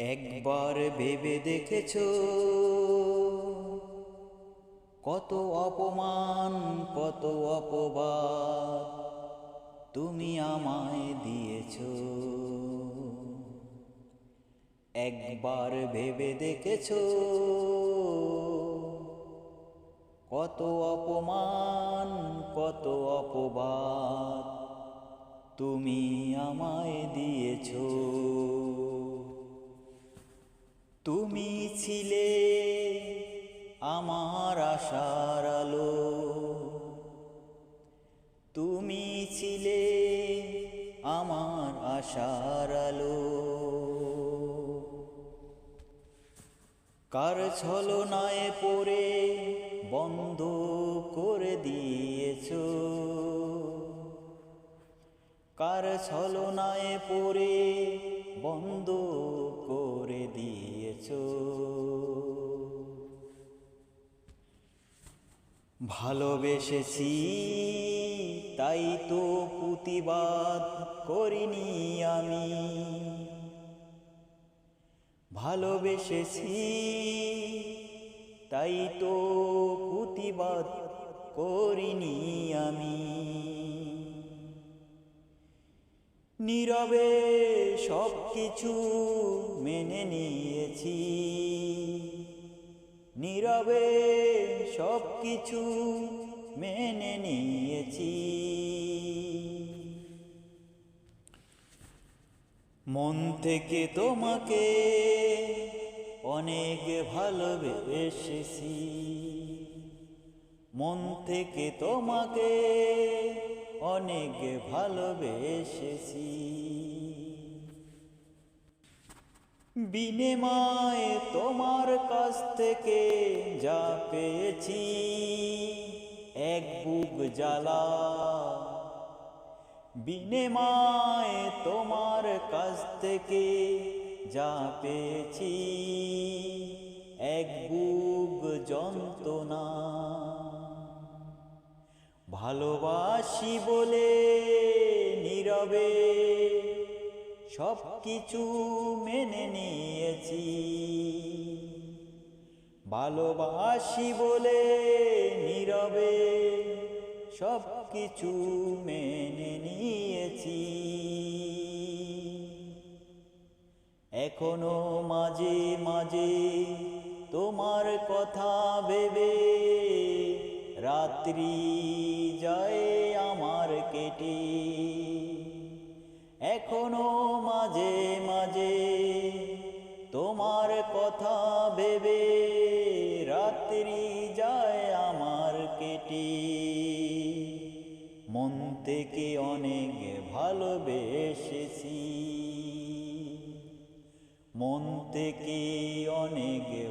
একবার ভেবে দেখেছ? কত অপমান, কত অপবাদ তুমি আমায় দিয়েছ। একবার ভেবে দেখেছ? কত অপমান, কত অপবাদ তুমি আমায় দিয়েছ। তুমি ছিলে আমার আশার আলো। তুমি ছিলে আমার আশার আলো। কার ছলনায় পড়ে বন্ধ করে দিয়েছ? কার ছলনায় পড়ে বন্ধ করে ভালোবেসেছি, তাই তো প্রতিবাদ করিনি আমি। ভালোবেসেছি, তাই তো প্রতিবাদ করিনি আমি। নীরবে সব কিছু মেনে নীরবে সব কিছু মেনে নিয়েছি। মন থেকে তোমাকে অনেক ভালোবেসেছি। মন থেকে তোমাকে অনেক ভালোবেসেছি। বিনিময়ে তোমার কাছ থেকে যা পেয়েছি। এক বুক জ্বালা। বিনিময়ে তোমার কাছ থেকে যা পেয়েছি। এক বুক যন্ত্রণা। ভালোবাসি বলে নীরবে সব কিছু মেনে নিয়েছি। ভালোবাসি বলে নীরবে সব কিছু মেনে নিয়েছি। এখনও মাঝে মাঝে তোমার কথা ভেবে রাত্রি যায় আমার কেটে। এখনও মাঝে মাঝে তোমার কথা ভেবে রাত্রি যায় আমার কেটে। মন থেকে অনেক ভালোবেসেছি। মন থেকে অনেক